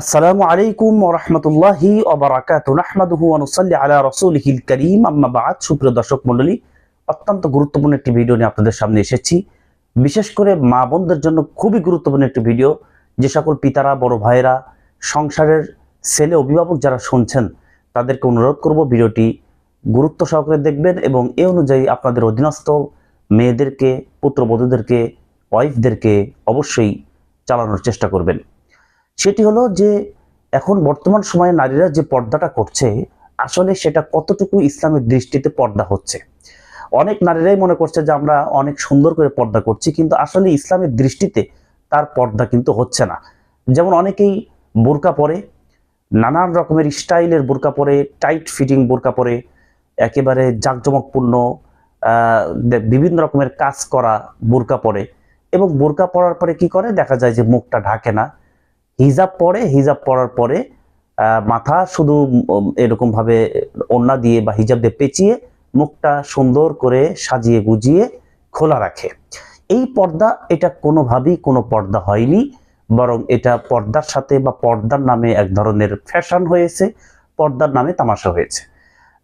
আসসালামু আলাইকুম নুসাল্লি আলা রাসূলিহিল কারীম। আম্মা বাদ। সুপ্রিয় দর্শক মণ্ডলী, অত্যন্ত গুরুত্বপূর্ণ একটি ভিডিও নিয়ে আপনাদের সামনে এসেছি। বিশেষ করে মা বোনদের জন্য খুবই গুরুত্বপূর্ণ একটি ভিডিও। যে সকল পিতারা, বড় ভাইয়েরা, সংসারের ছেলে অভিভাবক যারা শুনছেন, তাদেরকে অনুরোধ করব ভিডিওটি গুরুত্ব সহকারে দেখবেন এবং এ অনুযায়ী আপনাদের অধীনস্থ মেয়েদেরকে, পুত্রবধূদেরকে, ওয়াইফদেরকে অবশ্যই চালানোর চেষ্টা করবেন। সেটি হলো যে এখন বর্তমান সময়ে নারীরা যে পর্দাটা করছে, আসলে সেটা কতটুকু ইসলামের দৃষ্টিতে পর্দা হচ্ছে? অনেক নারীরাই মনে করছে যে আমরা অনেক সুন্দর করে পর্দা করছি, কিন্তু আসলে ইসলামের দৃষ্টিতে তার পর্দা কিন্তু হচ্ছে না। যেমন অনেকেই বোরকা পরে, নানান রকমের স্টাইলের বোরকা পরে, টাইট ফিটিং বোরকা পরে, একেবারে জাঁকজমকপূর্ণ বিভিন্ন রকমের কাজ করা বোরকা পরে এবং বোরকা পরার পরে কি করে? দেখা যায় যে মুখটা ঢাকে না। হিজাব পরে হিজাব পরার পরে মাথা শুধু উম, এরকম ভাবে ওড়না দিয়ে বা হিজাব দিয়ে পেঁচিয়ে মুখটা সুন্দর করে সাজিয়ে গুজিয়ে খোলা রাখে। এই পর্দা এটা কোনোভাবেই কোনো পর্দা হয়নি বরং এটা পর্দার সাথে বা পর্দার নামে এক ধরনের ফ্যাশন হয়েছে পর্দার নামে তামাশা হয়েছে।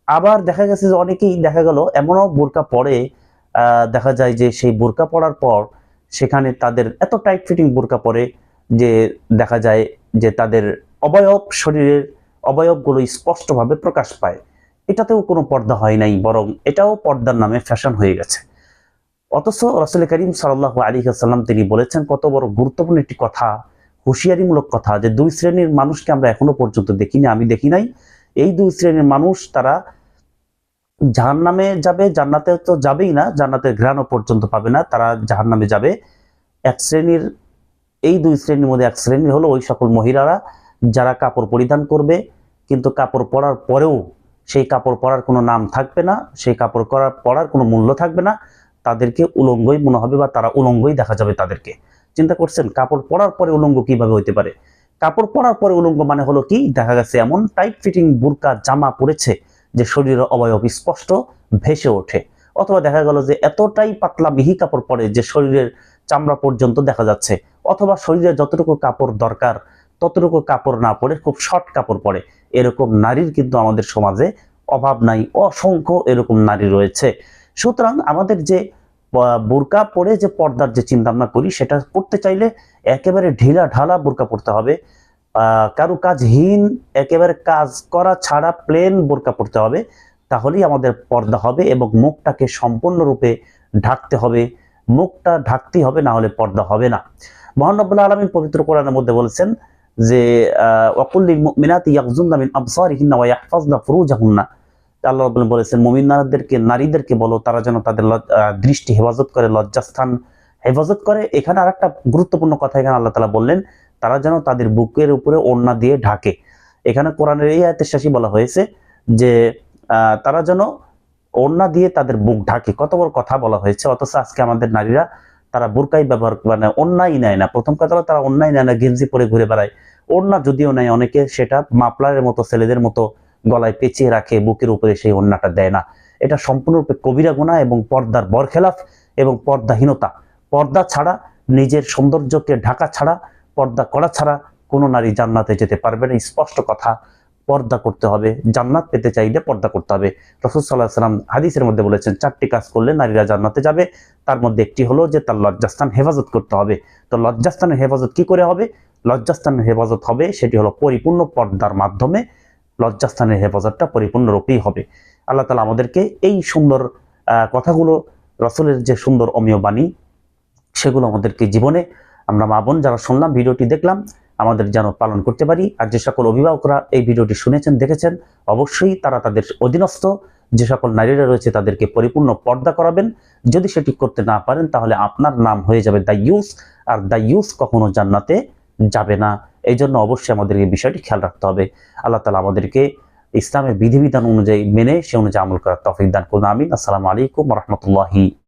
আবার দেখা গেছে যে অনেকেই দেখা গেল এমনও বোরকা পরে দেখা যায় যে সেই বোরকা পরার পর সেখানে তাদের এত টাইট ফিটিং বোরকা পরে যে দেখা যায় যে তাদের অবয়ব শরীরের অবয়বগুলো স্পষ্টভাবে প্রকাশ পায়। এটাতেও কোনো পর্দা হয় নাই, বরং এটাও পর্দার নামে ফ্যাশন হয়ে গেছে। অথচ রসুল করিম সাল্লাহ আলী সাল্লাম তিনি বলেছেন, কত বড় গুরুত্বপূর্ণ একটি কথা, হুঁশিয়ারিমূলক কথা যে দুই শ্রেণির মানুষকে আমরা এখনও পর্যন্ত দেখিনি, আমি দেখি নাই। এই দুই শ্রেণির মানুষ তারা জাহান নামে যাবে, জান্নাতে তো যাবেই না, জান্নাতের ঘ্রাণও পর্যন্ত পাবে না, তারা জাহান নামে যাবে। এক শ্রেণির এই দুই শ্রেণির মধ্যে এক শ্রেণির হলো ওই সকল মহিলারা যারা কাপড় পরিধান করবে, কিন্তু কাপড় পরার পরেও সেই কাপড় পরার কোনো নাম থাকবে না, সেই কাপড় করার পরার কোনো মূল্য থাকবে না, তাদেরকে উলঙ্গই মনে হবে বা তারা উলঙ্গই দেখা যাবে তাদেরকে। চিন্তা করছেন, কাপড় পরার পরে উলঙ্গ কীভাবে হইতে পারে? কাপড় পরার পরে উলঙ্গ মানে হলো কি? দেখা গেছে এমন টাইট ফিটিং বুরকা, জামা পরেছে যে শরীরের অবয়ব স্পষ্ট ভেসে ওঠে। অথবা দেখা গেল যে এতটাই পাতলা মিহি কাপড় পরে যে শরীরের চামড়া পর্যন্ত দেখা যাচ্ছে। অথবা শরীরে যতটুকু কাপড় দরকার, ততটুকু কাপড় না পরে খুব শর্ট কাপড় পরে। এরকম নারীর কিন্তু আমাদের সমাজে অভাব নাই, অসংখ্য এরকম নারী রয়েছে। সুতরাং আমাদের যে বোরকা পরে যে পর্দার যে চিন্তা করি, সেটা করতে চাইলে একেবারে ঢিলা ঢালা বোরকা পরতে হবে। কারও কাজহীন একেবারে কাজ করা ছাড়া প্লেন বোরকা পরতে হবে। তাহলেই আমাদের পর্দা হবে এবং মুখটাকে সম্পূর্ণরূপে ঢাকতে হবে। মুখটা ঢাকতেই হবে, না হলে পর্দা হবে না। মহানব্বুল্লাহ আলমিন পবিত্র কোরআনের মধ্যে বলেছেন যে ওয়াকুল্লিল মুমিনাতি ইয়াগজুন্না মিন আবসারিহিন্না ওয়া ইয়াহফাজনা ফুরুজাহুন্না। আল্লাহ রাব্বুল বলেছেন মুমিনাদেরকে নারীদেরকে বলো, তারা যেন তাদের দৃষ্টি হেফাজত করে, লজ্জাস্থান হেফাজত করে। এখানে আরেকটা গুরুত্বপূর্ণ কথা এখানে আল্লাহ তাআলা বললেন, তারা যেন তাদের বুকের উপরে ওড়না দিয়ে ঢাকে। এখানে কোরআনের এই আয়াতের শেষে বলা হয়েছে যে তারা যেন ওড়না দিয়ে তাদের বুক ঢাকে। কত বড় কথা বলা হয়েছে, অথচ আজকে আমাদের নারীরা তারা বোরকাই ব্যবহার মানে অন্যায় নেয় না। প্রথম কথা হলো তারা অন্যায় নেয় না, গেঞ্জি পরে ঘুরে বেড়ায়। ওড়না যদিও নেয়, অনেকে সেটা মাপলারের মতো, ছেলেদের মতো গলায় পেঁচিয়ে রাখে, বুকের উপরে সেই ওড়নাটা দেয় না। এটা সম্পূর্ণরূপে কবিরা গুণা এবং পর্দার বরখেলাফ এবং পর্দাহীনতা। পর্দা ছাড়া, নিজের সৌন্দর্যকে ঢাকা ছাড়া, পর্দা করা ছাড়া কোনো নারী জান্নাতে যেতে পারবে না। স্পষ্ট কথা পর্দা করতে হবে, জান্নাত পেতে চাইলে পর্দা করতে হবে। রসুল সাল্লাহ সাল্লাম হাদিসের মধ্যে বলেছেন, চারটি কাজ করলে নারীরা জান্নাতে যাবে। তার মধ্যে একটি হলো যে তার লজ্জাস্থান হেফাজত করতে হবে। তো লজ্জাস্থানের হেফাজত কি করে হবে? লজ্জাস্থানের হেফাজত হবে, সেটি হলো পরিপূর্ণ পর্দার মাধ্যমে লজ্জাস্থানের হেফাজতটা পরিপূর্ণরূপেই হবে। আল্লাহ তালা আমাদেরকে এই সুন্দর কথাগুলো, রসুলের যে সুন্দর অমীয় বাণী, সেগুলো আমাদেরকে জীবনে আমরা মা বোন যারা শুনলাম, ভিডিওটি দেখলাম আমাদের যেন পালন করতে পারি। আর যে সকল অভিভাবকরা এই ভিডিওটি শুনেছেন, দেখেছেন, অবশ্যই তারা তাদের অধীনস্থ, যে সকল নারীরা রয়েছে তাদেরকে পরিপূর্ণ পর্দা করাবেন। যদি সেটি করতে না পারেন, তাহলে আপনার নাম হয়ে যাবে দ্য ইউস, আর দ্য ইউস কখনো জান্নাতে যাবে না। এই জন্য অবশ্যই আমাদেরকে বিষয়টি খেয়াল রাখতে হবে। আল্লাহ তালা আমাদেরকে ইসলামের বিধিবিধান অনুযায়ী মেনে, সে অনুযায়ী আমল করার তফিক দান করুন। আমিন। আসসালামু আলাইকুম রহমতুল্লাহি